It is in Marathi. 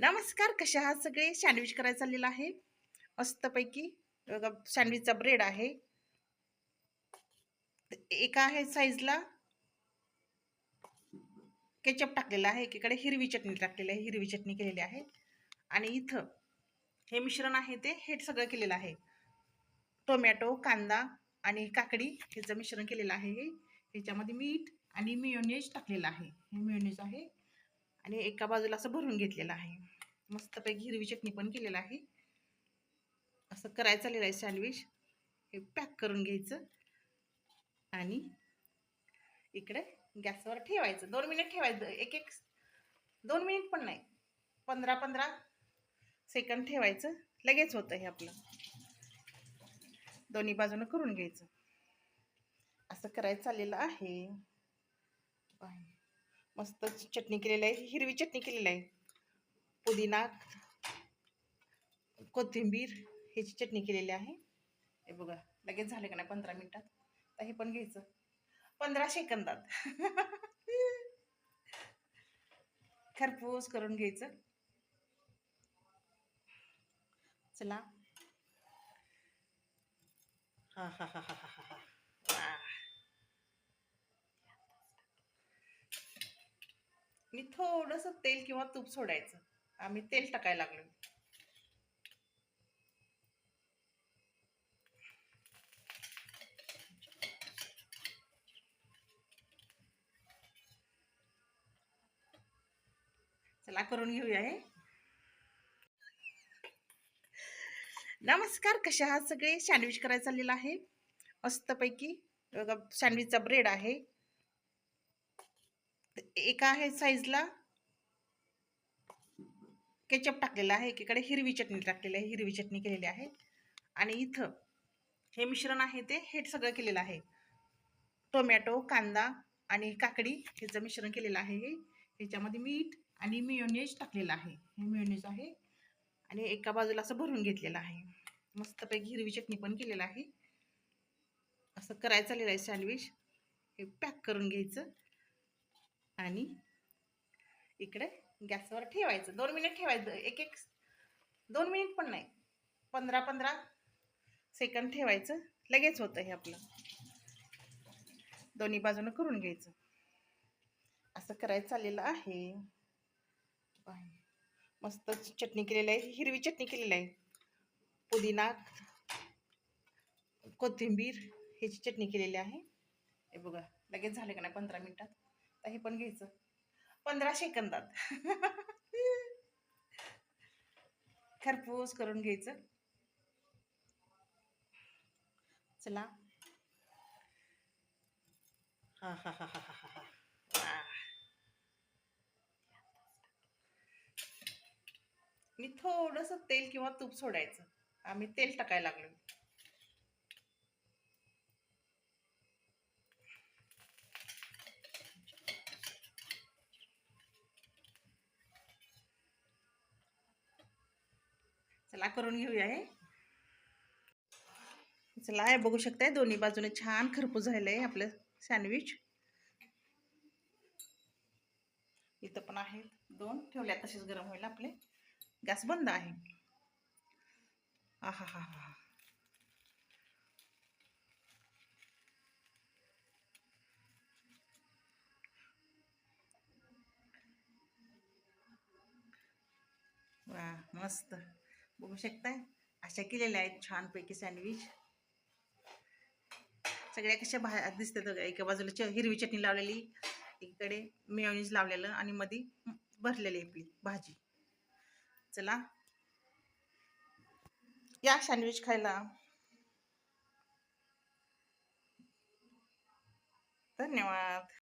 नमस्कार कशा आहात सगळे? सँडविच करायला चाललेलं आहे. मस्तपैकी. सँडविचचा ब्रेड आहे. एका आहे साईजला केचप टाकलेला आहे. एकीकडे हिरवी चटणी टाकलेली आहे. हिरवी चटणी केलेली आहे. आणि इथं हे मिश्रण आहे ते. हे सगळं केलेलं आहे. टोमॅटो कांदा आणि काकडी ह्याचं मिश्रण केलेलं आहे हे. ह्याच्यामध्ये मीठ आणि मियोनेज टाकलेलं आहे. हे मियोनेज आहे. आणि एका बाजूला असं भरून घेतलेलं आहे. मस्तपैकी हिरवी चटणी पण केलेलं आहे. असं करायचं चाललेलं आहे सँडविच हे पॅक करून घ्यायचं. आणि इकडे गॅसवर ठेवायचं. दोन मिनिट ठेवायचं. एक एक दोन मिनिट पण नाही. पंधरा पंधरा सेकंद ठेवायचं. लगेच होतं हे आपलं. दोन्ही बाजूनं करून घ्यायचं. असं करायचं चाललेलं आहे. मस्त चटणी केलेली आहे. हिरवी चटणी केलेली आहे. पुदिना कोथिंबीर ह्याची चटणी केलेली आहे. हे बघा लगेच झाले का नाही पंधरा मिनिटात? तर हे पण घ्यायचं. पंधरा सेकंदात. खरपूस करून घ्यायचं. चला. हा हा हा हा हा हा मी थोडंसं तेल किंवा तूप सोडायचं. आम्ही तेल टाकायला लागलो. चला करून घेऊया हे. नमस्कार कशा आहात सगळे? सँडविच करायला चाललेला आहे. मस्तपैकी. बघा सँडविचचा ब्रेड आहे. एका आहे साईजला केचप टाकलेला आहे एकीकडे हिरवी चटणी टाकलेली आहे हिरवी चटणी केलेली आहे. आणि इथं हे मिश्रण आहे ते हे सगळं केलेलं आहे. टोमॅटो कांदा आणि काकडी ह्याचं मिश्रण केलेलं आहे हे. ह्याच्यामध्ये मीठ आणि मियोनेज टाकलेलं आहे. हे मियोनेज आहे. आणि एका बाजूला असं भरून घेतलेलं आहे. मस्तपैकी हिरवी चटणी पण केलेलं आहे. असं करायचं आलेलं आहे सँडविच. हे पॅक करून घ्यायचं. आणि इकडे गॅसवर ठेवायचं. दोन मिनिट ठेवायचं. एक एक दोन मिनिट पण नाही. पंधरा पंधरा सेकंद ठेवायचं. लगेच होतं हे आपलं. दोन्ही बाजूनं करून घ्यायचं. असं करायचं चाललेलं आहे. मस्त चटणी केलेली आहे. हिरवी चटणी केलेली आहे. पुदिना कोथिंबीर ह्याची चटणी केलेली आहे. हे बघा लगेच झाले का नाही? पंधरा मिनटात. तर हे पण घ्यायचं. पंधरा सेकंदात. खरपूस करून घ्यायचं. चला. हा हा हा हा हा हा मी थोडंसं तेल किंवा तूप सोडायचं. आम्ही तेल टाकायला लागलो चला करून घेऊया हे. चला हे बघू शकताय दोन्ही बाजूने छान खरपूस झालंय आपलं सँडविच इथं पण आहेत दोन ठेवल्या तसेच गरम होईल आपले. गॅस बंद आहे. हा हा हा हा. वा मस्त. बघू शकताय? अशा केलेल्या आहेत छानपैकी सँडविच. सगळ्या कशा भा दिसतात एका बाजूला च हिरवी चटणी लावलेली एकीकडे मेयोनीज लावलेलं आणि मध्ये भरलेली आपली भाजी. चला. या सँडविच खायला. धन्यवाद.